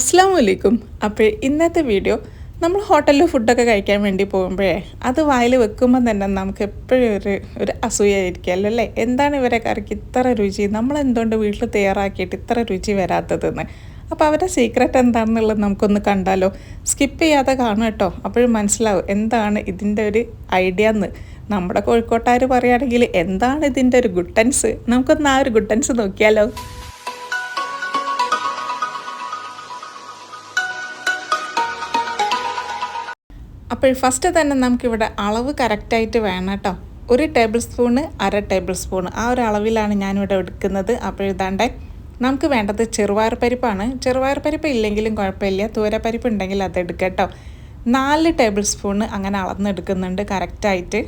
അസ്സാം വലൈക്കും അപ്പോൾ ഇന്നത്തെ വീഡിയോ നമ്മൾ ഹോട്ടലിൽ ഫുഡൊക്കെ കഴിക്കാൻ വേണ്ടി പോകുമ്പോഴേ അത് വായിൽ വെക്കുമ്പോൾ തന്നെ നമുക്ക് എപ്പോഴും ഒരു ഒരു അസൂയായിരിക്കുമല്ലോ അല്ലേ? എന്താണ് ഇവരെ കറിക്ക് ഇത്ര രുചി? നമ്മൾ എന്തുകൊണ്ട് വീട്ടിൽ തയ്യാറാക്കിയിട്ട് ഇത്ര രുചി വരാത്തതെന്ന്? അപ്പോൾ അവരുടെ സീക്രട്ട് എന്താണെന്നുള്ളത് നമുക്കൊന്ന് കണ്ടാലോ? സ്കിപ്പ് ചെയ്യാതെ കാണും കേട്ടോ. അപ്പോഴും മനസ്സിലാവും എന്താണ് ഇതിന്റെ ഒരു ഐഡിയ എന്ന്. നമ്മുടെ കോഴിക്കോട്ടുകാർ പറയുകയാണെങ്കിൽ എന്താണ് ഇതിന്റെ ഒരു ഗുട്ടൻസ് നമുക്കൊന്ന് ആ ഒരു ഗുട്ടൻസ് നോക്കിയാലോ? അപ്പോൾ ഫസ്റ്റ് തന്നെ നമുക്കിവിടെ അളവ് കറക്റ്റായിട്ട് വേണം കേട്ടോ. ഒരു ടേബിൾ സ്പൂണ് അര ടേബിൾ സ്പൂൺ ആ ഒരു അളവിലാണ് ഞാനിവിടെ എടുക്കുന്നത്. അപ്പോൾ ഇതാണ്ട് നമുക്ക് വേണ്ടത് ചെറുപയർ പരിപ്പാണ്. ചെറുപയർ പരിപ്പ് ഇല്ലെങ്കിലും കുഴപ്പമില്ല. തൂരപ്പരിപ്പ് ഉണ്ടെങ്കിൽ അത് എടുക്കട്ടോ കേട്ടോ. നാല് ടേബിൾ സ്പൂണ് അങ്ങനെ അളന്നെടുക്കുന്നുണ്ട് കറക്റ്റായിട്ട്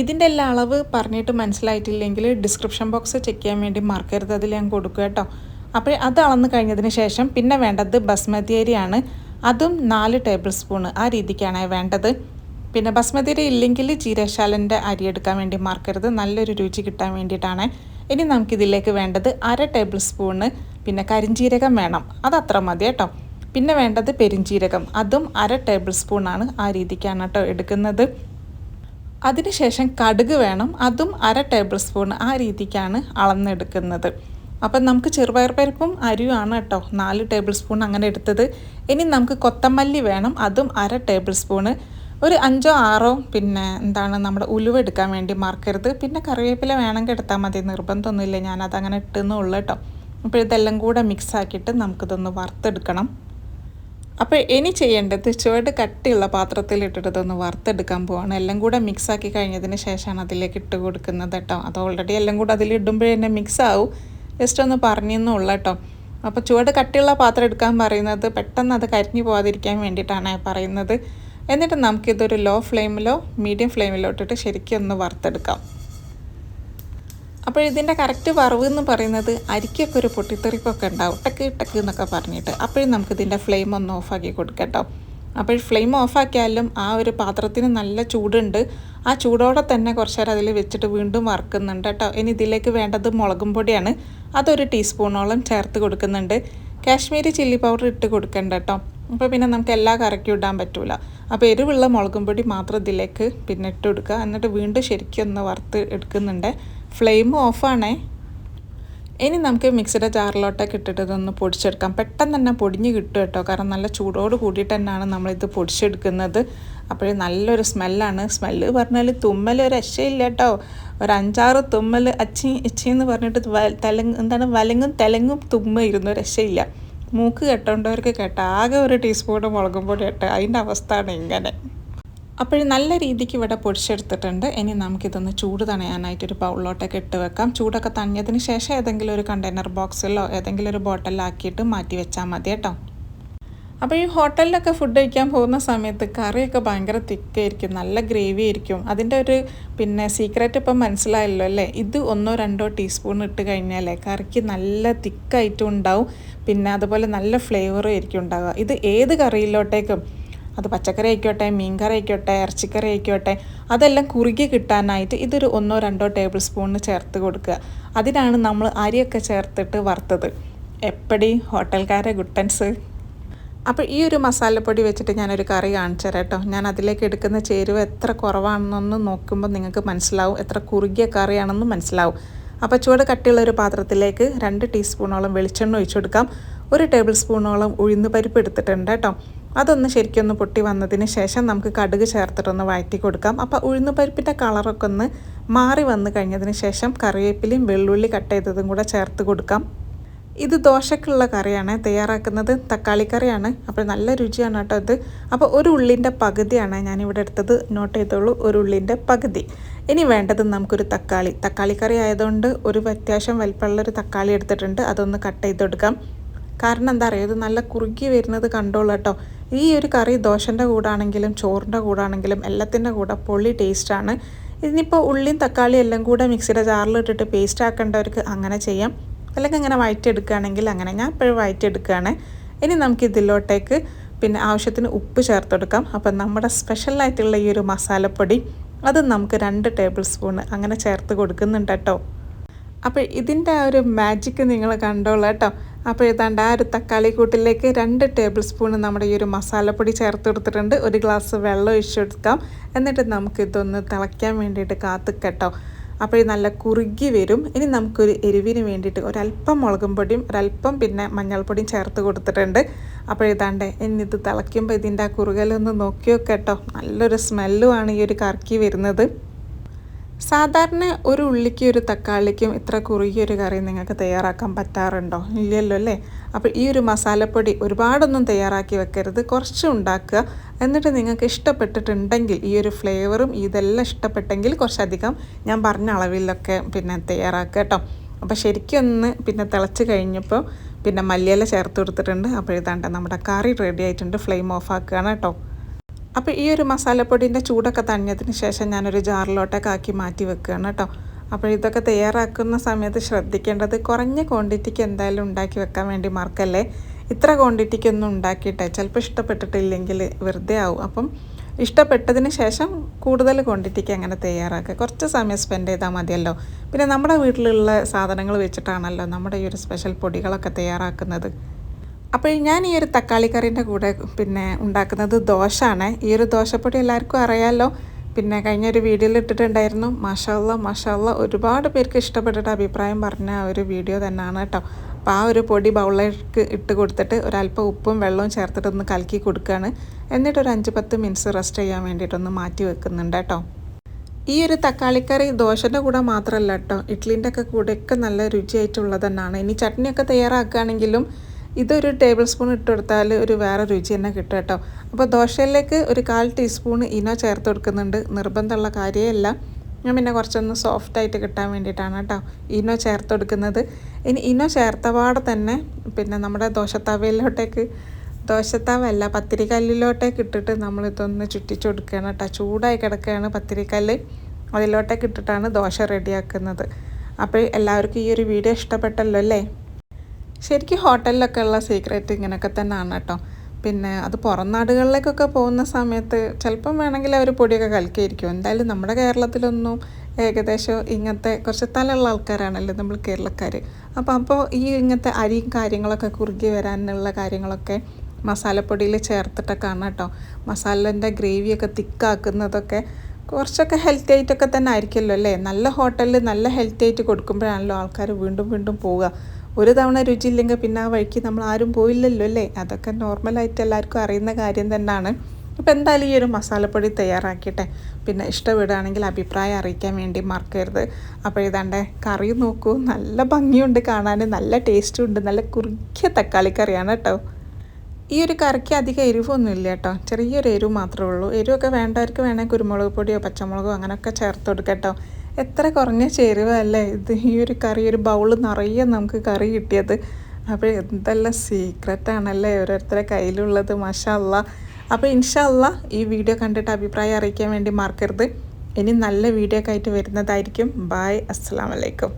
ഇതിന്റെ എല്ലാ അളവ് പറഞ്ഞിട്ട് മനസ്സിലായിട്ടില്ലെങ്കിൽ ഡിസ്ക്രിപ്ഷൻ ബോക്സ് ചെക്ക് ചെയ്യാൻ വേണ്ടി മറക്കരുത്. അതിൽ ഞാൻ കൊടുക്കുക കേട്ടോ. അപ്പോൾ അത് അളന്ന് കഴിഞ്ഞതിന് ശേഷം പിന്നെ വേണ്ടത് ബസ്മതി അരിയാണ്. അതും നാല് ടേബിൾ സ്പൂണ് ആ രീതിക്കാണ് വേണ്ടത്. പിന്നെ ബസ്മതിരി ഇല്ലെങ്കിൽ ജീരശാലന്റെ അരി എടുക്കാൻ വേണ്ടി മറക്കരുത്. നല്ലൊരു രുചി കിട്ടാൻ വേണ്ടിയിട്ടാണ്. ഇനി നമുക്കിതിലേക്ക് വേണ്ടത് അര ടേബിൾ സ്പൂണ് പിന്നെ കരിഞ്ജീരകം വേണം. അത് അത്ര മതി കേട്ടോ. പിന്നെ വേണ്ടത് പെരിഞ്ജീരകം അതും അര ടേബിൾ സ്പൂണാണ് ആ രീതിക്കാണ് കേട്ടോ എടുക്കുന്നത്. അതിനുശേഷം കടുക് വേണം. അതും അര ടേബിൾ സ്പൂൺ ആ രീതിക്കാണ് അളന്നെടുക്കുന്നത്. അപ്പം നമുക്ക് ചെറുപയർ പരിപ്പും അരിയുമാണ് കേട്ടോ. നാല് ടേബിൾ സ്പൂൺ അങ്ങനെ എടുത്തത്. ഇനി നമുക്ക് കൊത്തമല്ലി വേണം. അതും അര ടേബിൾ സ്പൂണ് ഒരു അഞ്ചോ ആറോ പിന്നെ എന്താണ് നമ്മുടെ ഉലുവ എടുക്കാൻ വേണ്ടി മറക്കരുത്. പിന്നെ കറിവേപ്പില വേണമെങ്കിൽ എടുത്താൽ മതി. നിർബന്ധമൊന്നുമില്ല. ഞാനത് അങ്ങനെ ഇട്ടെന്നുള്ളൂ കേട്ടോ. അപ്പോൾ ഇതെല്ലാം കൂടെ മിക്സ് ആക്കിയിട്ട് നമുക്കിതൊന്ന് വറുത്തെടുക്കണം. അപ്പോൾ ഇനി ചെയ്യേണ്ടത് ചുവട് കട്ടിയുള്ള പാത്രത്തിൽ ഇട്ടിട്ട് ഇതൊന്ന് വറുത്തെടുക്കാൻ പോവാണ്. എല്ലാം കൂടെ മിക്സ് ആക്കി കഴിഞ്ഞതിന് ശേഷമാണ് അതിലേക്ക് ഇട്ട് കൊടുക്കുന്നത് കേട്ടോ. അത് ഓൾറെഡി എല്ലാം കൂടെ അതിൽ ഇടുമ്പോഴേ തന്നെ മിക്സ് ആവും. ജസ്റ്റ് ഒന്ന് പറഞ്ഞെന്നേ ഉള്ളൂ കേട്ടോ അപ്പോൾ ചുവട് കട്ടിയുള്ള പാത്രം എടുക്കാൻ പറയുന്നത് പെട്ടെന്ന് അത് കരിഞ്ഞു പോകാതിരിക്കാൻ വേണ്ടിയിട്ടാണ് പറയുന്നത്. എന്നിട്ട് നമുക്കിതൊരു ലോ ഫ്ലെയിമിലോ മീഡിയം ഫ്ലെയിമിലോ ഇട്ടിട്ട് ശരിക്കും ഒന്ന് വറുത്തെടുക്കാം. അപ്പോൾ ഇതിന്റെ കറക്റ്റ് വറവ് എന്ന് പറയുന്നത് അരിക്കൊക്കെ ഒരു പൊട്ടിത്തെറിപ്പൊക്കെ ഉണ്ടാവും. ടക്ക് ടക്ക് എന്നൊക്കെ പറഞ്ഞിട്ട്. അപ്പോഴും നമുക്കിതിന്റെ ഫ്ലെയിം ഒന്ന് ഓഫാക്കി കൊടുക്കട്ടോ അപ്പോൾ ഫ്ലെയിം ഓഫാക്കിയാലും ആ ഒരു പാത്രത്തിന് നല്ല ചൂടുണ്ട്. ആ ചൂടോടെ തന്നെ കുറച്ച് നേരം അതിൽ വെച്ചിട്ട് വീണ്ടും വറുക്കുന്നുണ്ട് കേട്ടോ. ഇനി ഇതിലേക്ക് വേണ്ടത് മുളകും പൊടിയാണ്. അതൊരു ടീസ്പൂണോളം ചേർത്ത് കൊടുക്കുന്നുണ്ട്. കാശ്മീരി ചില്ലി പൗഡർ ഇട്ട് കൊടുക്കണ്ട കേട്ടോ. അപ്പോൾ പിന്നെ നമുക്ക് എല്ലാ കറക്കി ഇടാൻ പറ്റില്ല അപ്പോൾ എരിവുള്ള മുളകും പൊടി മാത്രം ഇതിലേക്ക് പിന്നെ ഇട്ട് കൊടുക്കുക. എന്നിട്ട് വീണ്ടും ശരിക്കും ഒന്ന് വറുത്ത് എടുക്കുന്നുണ്ട്. ഫ്ലെയിം ഓഫാണേ. ഇനി നമുക്ക് മിക്സിയുടെ ജാറിലോട്ടൊക്കെ ഇട്ടിട്ട് ഇതൊന്ന് പൊടിച്ചെടുക്കാം. പെട്ടെന്ന് തന്നെ പൊടിഞ്ഞ് കിട്ടും കേട്ടോ. കാരണം നല്ല ചൂടോട് കൂടിയിട്ട് തന്നെയാണ് നമ്മളിത് പൊടിച്ചെടുക്കുന്നത്. അപ്പോൾ നല്ലൊരു സ്മെല്ലാണ്. സ്മെല്ല് പറഞ്ഞാൽ തുമ്മൽ ഒരു രക്ഷയില്ല കേട്ടോ. ഒരു അഞ്ചാറ് തുമ്മൽ അച്ചി ഇച്ചി എന്ന് പറഞ്ഞിട്ട് തെലങ് എന്താണ് വലങ്ങും തെലങ്ങും തുമ്മ ഇരുന്നു രക്ഷയില്ല. മൂക്ക് കെട്ടേണ്ടവർക്ക് കേട്ട. ആകെ ഒരു ടീസ്പൂൺ മുളകും പൊടി കേട്ടോ അതിന്റെ അവസ്ഥയാണ് ഇങ്ങനെ. അപ്പോൾ നല്ല രീതിക്ക് ഇവിടെ പൊടിച്ചെടുത്തിട്ടുണ്ട്. ഇനി നമുക്കിതൊന്ന് ചൂട് തണയാനായിട്ടൊരു ബൗളിലോട്ടൊക്കെ ഇട്ട് വെക്കാം. ചൂടൊക്കെ തണിഞ്ഞതിന് ശേഷം ഏതെങ്കിലും ഒരു കണ്ടെയ്നർ ബോക്സിലോ ഏതെങ്കിലും ഒരു ബോട്ടലിലാക്കിയിട്ട് മാറ്റി വെച്ചാൽ മതി കേട്ടോ. അപ്പോൾ ഈ ഹോട്ടലിലൊക്കെ ഫുഡ് കഴിക്കാൻ പോകുന്ന സമയത്ത് കറിയൊക്കെ ഭയങ്കര തിക്കായിരിക്കും നല്ല ഗ്രേവി ആയിരിക്കും. അതിന്റെ ഒരു പിന്നെ സീക്രറ്റ് ഇപ്പം മനസ്സിലായല്ലോ അല്ലേ? ഇത് ഒന്നോ രണ്ടോ ടീസ്പൂൺ ഇട്ട് കഴിഞ്ഞാലേ കറിക്ക് നല്ല തിക്കായിട്ടും ഉണ്ടാവും പിന്നെ അതുപോലെ നല്ല ഫ്ലേവറും ആയിരിക്കും ഉണ്ടാവുക. ഇത് ഏത് കറിയിലോട്ടേക്കും അത് പച്ചക്കറി ആയിക്കോട്ടെ മീൻകറി ആയിക്കോട്ടെ ഇറച്ചിക്കറി ആയിക്കോട്ടെ അതെല്ലാം കുറുകി കിട്ടാനായിട്ട് ഇതൊരു ഒന്നോ രണ്ടോ ടേബിൾ സ്പൂണിന് ചേർത്ത് കൊടുക്കുക. അതിനാണ് നമ്മൾ അരിയൊക്കെ ചേർത്തിട്ട് വറുത്തത്. എപ്പടി? ഹോട്ടൽക്കാരെ ഗുട്ടൻസ്. അപ്പോൾ ഈ ഒരു മസാലപ്പൊടി വെച്ചിട്ട് ഞാനൊരു കറി കാണിച്ചു തരാം കേട്ടോ. ഞാൻ അതിലേക്ക് എടുക്കുന്ന ചേരുവ എത്ര കുറവാണെന്നൊന്ന് നോക്കുമ്പോൾ നിങ്ങൾക്ക് മനസ്സിലാവും. എത്ര കുറുകിയ കറിയാണെന്ന് മനസ്സിലാവും. അപ്പോൾ ചുവട് കട്ടിയുള്ള ഒരു പാത്രത്തിലേക്ക് രണ്ട് ടീസ്പൂണോളം വെളിച്ചെണ്ണ ഒഴിച്ചു കൊടുക്കാം. ഒരു ടേബിൾ സ്പൂണോളം ഉഴുന്ന് പരിപ്പ് എടുത്തിട്ടുണ്ട് കേട്ടോ. അതൊന്ന് ശരിക്കൊന്ന് പൊട്ടി വന്നതിന് ശേഷം നമുക്ക് കടുക് ചേർത്തിട്ടൊന്ന് വഴറ്റി കൊടുക്കാം അപ്പോൾ ഉഴുന്ന് പരിപ്പിന്റെ കളറൊക്കെ ഒന്ന് മാറി വന്നു കഴിഞ്ഞതിന് ശേഷം കറിവേപ്പിലയും വെള്ളുള്ളി കട്ട് ചെയ്തതും കൂടെ ചേർത്ത് കൊടുക്കാം. ഇത് ദോശക്കുള്ള കറിയാണ്. തയ്യാറാക്കുന്നത് തക്കാളി കറിയാണ്. അപ്പോൾ നല്ല രുചിയാണ് കേട്ടോ ഇത്. അപ്പോൾ ഒരു ഉള്ളിന്റെ പകുതിയാണ് ഞാനിവിടെ എടുത്തത്. നോട്ട് ചെയ്തോളൂ ഒരു ഉള്ളിന്റെ പകുതി. ഇനി വേണ്ടത് നമുക്കൊരു തക്കാളി. തക്കാളി കറി ആയതുകൊണ്ട് ഒരു അത്യാവശ്യം വലിപ്പമുള്ളൊരു തക്കാളി എടുത്തിട്ടുണ്ട്. അതൊന്ന് കട്ട് ചെയ്തെടുക്കാം കാരണം എന്താ പറയുക ഇത് നല്ല കുറുകി വരുന്നത് കണ്ടോളൂ കേട്ടോ. ഈ ഒരു കറി ദോശന്റെ കൂടാണെങ്കിലും ചോറിന്റെ കൂടാണെങ്കിലും എല്ലാത്തിന്റെ കൂടെ പൊള്ളി ടേസ്റ്റാണ്. ഇതിനിപ്പോൾ ഉള്ളിയും തക്കാളിയും എല്ലാം കൂടെ മിക്സിയുടെ ജാറിൽ ഇട്ടിട്ട് പേസ്റ്റ് ആക്കേണ്ടവർക്ക് അങ്ങനെ ചെയ്യാം. അല്ലെങ്കിൽ അങ്ങനെ വഴറ്റിയെടുക്കുകയാണെങ്കിൽ അങ്ങനെ. ഞാൻ ഇപ്പോഴും വഴറ്റിയെടുക്കുകയാണ് ഇനി നമുക്ക് ഇതിലോട്ടേക്ക് പിന്നെ ആവശ്യത്തിന് ഉപ്പ് ചേർത്തെടുക്കാം. അപ്പം നമ്മുടെ സ്പെഷ്യലായിട്ടുള്ള ഈ ഒരു മസാലപ്പൊടി അത് നമുക്ക് രണ്ട് ടേബിൾ സ്പൂൺ അങ്ങനെ ചേർത്ത് കൊടുക്കുന്നുണ്ട് കേട്ടോ. അപ്പോൾ ഇതിന്റെ ആ ഒരു മാജിക്ക് നിങ്ങൾ കണ്ടോളൂ കേട്ടോ. അപ്പോൾ ഏതാണ്ട് ആ ഒരു തക്കാളി കൂട്ടിലേക്ക് രണ്ട് ടേബിൾ സ്പൂൺ നമ്മുടെ ഈ ഒരു മസാലപ്പൊടി ചേർത്ത് കൊടുത്തിട്ടുണ്ട്. ഒരു ഗ്ലാസ് വെള്ളം ഒഴിച്ചെടുക്കാം എന്നിട്ട് നമുക്ക് ഇതൊന്ന് തിളയ്ക്കാൻ വേണ്ടിയിട്ട് കാത്ത് കേട്ടോ അപ്പോൾ നല്ല കുറുകി വരും. ഇനി നമുക്കൊരു എരിവിന് വേണ്ടിയിട്ട് ഒരല്പം മുളകും പൊടിയും ഒരല്പം പിന്നെ മഞ്ഞൾപ്പൊടിയും ചേർത്ത് കൊടുത്തിട്ടുണ്ട്. അപ്പോൾ ഇതാണ്ട് ഇനി ഇത് തിളയ്ക്കുമ്പോൾ ഇതിന്റെ ആ കുറുകലൊന്ന് നോക്കി കേട്ടോ. നല്ലൊരു സ്മെല്ലുമാണ് ഈ ഒരു കറക്കി വരുന്നത്. സാധാരണ ഒരു ഉള്ളിക്കും ഒരു തക്കാളിക്കും ഇത്ര കുറുകിയൊരു കറി നിങ്ങൾക്ക് തയ്യാറാക്കാൻ പറ്റാറുണ്ടോ? ഇല്ലല്ലോ അല്ലേ? അപ്പോൾ ഈ ഒരു മസാലപ്പൊടി ഒരുപാടൊന്നും തയ്യാറാക്കി വെക്കരുത്. കുറച്ച് ഉണ്ടാക്കുക. എന്നിട്ട് നിങ്ങൾക്ക് ഇഷ്ടപ്പെട്ടിട്ടുണ്ടെങ്കിൽ ഈ ഒരു ഫ്ലേവറും ഇതെല്ലാം ഇഷ്ടപ്പെട്ടെങ്കിൽ കുറച്ചധികം ഞാൻ പറഞ്ഞ അളവിലൊക്കെ പിന്നെ തയ്യാറാക്കുക കേട്ടോ. അപ്പോൾ ശരിക്കും ഒന്ന് പിന്നെ തിളച്ച് കഴിഞ്ഞപ്പോൾ പിന്നെ മല്ലിയില ചേർത്ത് കൊടുത്തിട്ടുണ്ട്. അപ്പോൾ ഇതാണ്ട് നമ്മുടെ കറി റെഡി ആയിട്ടുണ്ട്. ഫ്ലെയിം ഓഫ് ആക്കുകയാണ് കേട്ടോ. അപ്പോൾ ഈ ഒരു മസാലപ്പൊടിന്റെ ചൂടൊക്കെ തണിഞ്ഞതിന് ശേഷം ഞാനൊരു ജാറിലോട്ടൊക്കെ ആക്കി മാറ്റി വെക്കുകയാണ് കേട്ടോ. അപ്പോൾ ഇതൊക്കെ തയ്യാറാക്കുന്ന സമയത്ത് ശ്രദ്ധിക്കേണ്ടത് കുറഞ്ഞ ക്വാണ്ടിറ്റിക്ക് എന്തായാലും ഉണ്ടാക്കി വെക്കാൻ വേണ്ടി മറക്കല്ലേ ഇത്ര ക്വാണ്ടിറ്റിക്കൊന്നും ഉണ്ടാക്കിയിട്ടെ. ചിലപ്പോൾ ഇഷ്ടപ്പെട്ടിട്ടില്ലെങ്കിൽ വെറുതെ ആവും. അപ്പം ഇഷ്ടപ്പെട്ടതിന് ശേഷം കൂടുതൽ ക്വാണ്ടിറ്റിക്ക് അങ്ങനെ തയ്യാറാക്കുക. കുറച്ച് സമയം സ്പെൻഡ് ചെയ്താൽ മതിയല്ലോ. പിന്നെ നമ്മുടെ വീട്ടിലുള്ള സാധനങ്ങൾ വെച്ചിട്ടാണല്ലോ നമ്മുടെ ഈ ഒരു സ്പെഷ്യൽ പൊടികളൊക്കെ തയ്യാറാക്കുന്നത്. അപ്പോൾ ഞാൻ ഈ ഒരു തക്കാളി കറീന്റെ കൂടെ പിന്നെ ഉണ്ടാക്കുന്നത് ദോശയാണ്. ഈ ഒരു ദോശപ്പൊടി എല്ലാവർക്കും അറിയാമല്ലോ പിന്നെ കഴിഞ്ഞ ഒരു വീഡിയോയിൽ ഇട്ടിട്ടുണ്ടായിരുന്നു. മഷാല്ല മഷാല്ല ഒരുപാട് പേർക്ക് ഇഷ്ടപ്പെട്ടിട്ട് അഭിപ്രായം പറഞ്ഞ ഒരു വീഡിയോ തന്നെയാണ് കേട്ടോ. അപ്പോൾ ആ ഒരു പൊടി ബൗളിലേക്ക് ഇട്ട് കൊടുത്തിട്ട് ഒരല്പം ഉപ്പും വെള്ളവും ചേർത്തിട്ട് ഒന്ന് കലക്കി കൊടുക്കുകയാണ്. എന്നിട്ട് ഒരു അഞ്ച് പത്ത് മിനിറ്റ്സ് റെസ്റ്റ് ചെയ്യാൻ വേണ്ടിയിട്ടൊന്ന് മാറ്റി വെക്കുന്നുണ്ട് കേട്ടോ. ഈ ഒരു തക്കാളിക്കറി ദോശന്റെ കൂടെ മാത്രമല്ല കേട്ടോ ഇഡ്ലിന്റെ ഒക്കെ കൂടെയൊക്കെ നല്ല രുചിയായിട്ടുള്ളത് തന്നെയാണ്. ഇനി ചട്നിയൊക്കെ തയ്യാറാക്കുകയാണെങ്കിലും ഇതൊരു ടേബിൾ സ്പൂൺ ഇട്ട് കൊടുത്താൽ ഒരു വേറെ രുചി തന്നെ കിട്ടും കേട്ടോ. അപ്പോൾ ദോശയിലേക്ക് ഒരു കാൽ ടീസ്പൂൺ ഇനോ ചേർത്ത് കൊടുക്കുന്നുണ്ട്. നിർബന്ധമുള്ള കാര്യമല്ല. ഞാൻ പിന്നെ കുറച്ചൊന്ന് സോഫ്റ്റായിട്ട് കിട്ടാൻ വേണ്ടിയിട്ടാണ് കേട്ടോ ഇനോ ചേർത്ത് കൊടുക്കുന്നത്. ഇനി ഇനോ ചേർത്ത പാടെ തന്നെ പിന്നെ നമ്മുടെ ദോശത്തവയിലോട്ടേക്ക് ദോശത്താവല്ല പത്തിരിക്കല്ലിലോട്ടേക്ക് ഇട്ടിട്ട് നമ്മളിതൊന്ന് ചുറ്റിച്ചു കൊടുക്കുകയാണ് കേട്ടോ. ചൂടായി കിടക്കുകയാണ് പത്തിരിക്കല്ല്. അതിലോട്ടേക്ക് ഇട്ടിട്ടാണ് ദോശ റെഡിയാക്കുന്നത് അപ്പോൾ എല്ലാവർക്കും ഈ ഒരു വീഡിയോ ഇഷ്ടപ്പെട്ടല്ലോ അല്ലേ? ശരിക്കും ഹോട്ടലിലൊക്കെ ഉള്ള സീക്രറ്റ് ഇങ്ങനെയൊക്കെ തന്നെയാണ് കേട്ടോ. പിന്നെ അത് പുറം നാടുകളിലേക്കൊക്കെ പോകുന്ന സമയത്ത് ചിലപ്പം വേണമെങ്കിൽ അവർ പൊടിയൊക്കെ കലക്കിയിരിക്കും. എന്തായാലും നമ്മുടെ കേരളത്തിലൊന്നും ഏകദേശം ഇങ്ങനത്തെ കുറച്ച് തലുള്ള ആൾക്കാരാണല്ലോ നമ്മൾ കേരളക്കാർ. അപ്പോൾ അപ്പോൾ ഈ ഇങ്ങനത്തെ അരിയും കാര്യങ്ങളൊക്കെ കുറുകി വരാനുള്ള കാര്യങ്ങളൊക്കെ മസാലപ്പൊടിയിൽ ചേർത്തിട്ടൊക്കെയാണ് കേട്ടോ. മസാലേന്റെ ഗ്രേവിയൊക്കെ തിക്കാക്കുന്നതൊക്കെ കുറച്ചൊക്കെ ഹെൽത്തി ആയിട്ടൊക്കെ തന്നെ ആയിരിക്കുമല്ലോ അല്ലേ? നല്ല ഹോട്ടലിൽ നല്ല ഹെൽത്തി ആയിട്ട് കൊടുക്കുമ്പോഴാണല്ലോ ആൾക്കാർ വീണ്ടും വീണ്ടും പോവുക. ഒരു തവണ രുചിയില്ലെങ്കിൽ പിന്നെ ആ വഴിക്ക് നമ്മൾ ആരും പോയില്ലല്ലോ അല്ലേ? അതൊക്കെ നോർമലായിട്ട് എല്ലാവർക്കും അറിയുന്ന കാര്യം തന്നെയാണ്. അപ്പോൾ എന്തായാലും ഈ ഒരു മസാലപ്പൊടി തയ്യാറാക്കിയിട്ടെ. പിന്നെ ഇഷ്ടപ്പെടുകയാണെങ്കിൽ അഭിപ്രായം അറിയിക്കാൻ വേണ്ടി മറക്കരുത്. അപ്പോൾ ഇതാണ്ട് കറി നോക്കൂ. നല്ല ഭംഗിയുണ്ട് കാണാൻ. നല്ല ടേസ്റ്റും ഉണ്ട്. നല്ല കുറുക്കിയ തക്കാളി കറിയാണ് കേട്ടോ. ഈ ഒരു കറിക്ക് അധികം എരിവൊന്നും ഇല്ല കേട്ടോ. ചെറിയൊരു എരിവ് മാത്രമേ ഉള്ളൂ. എരിവൊക്കെ വേണ്ടവർക്ക് വേണമെങ്കിൽ കുരുമുളക് പൊടിയോ പച്ചമുളകോ അങ്ങനെയൊക്കെ ചേർത്ത് കൊടുക്കാം കേട്ടോ. എത്ര കുറഞ്ഞ ചേരുവല്ലേ ഇത്? ഈ ഒരു കറി ഒരു ബൗൾ നിറയെ നമുക്ക് കറി കിട്ടിയത്. അപ്പോൾ എന്തെല്ലാം സീക്രട്ടാണല്ലേ ഓരോരുത്തരുടെ കയ്യിലുള്ളത് മഷാല്ല അപ്പോൾ ഇൻഷല്ല ഈ വീഡിയോ കണ്ടിട്ട് അഭിപ്രായം അറിയിക്കാൻ വേണ്ടി മറക്കരുത്. ഇനി നല്ല വീഡിയോ ഒക്കെ ആയിട്ട് വരുന്നതായിരിക്കും. ബായ് അസ്സാം വലൈക്കും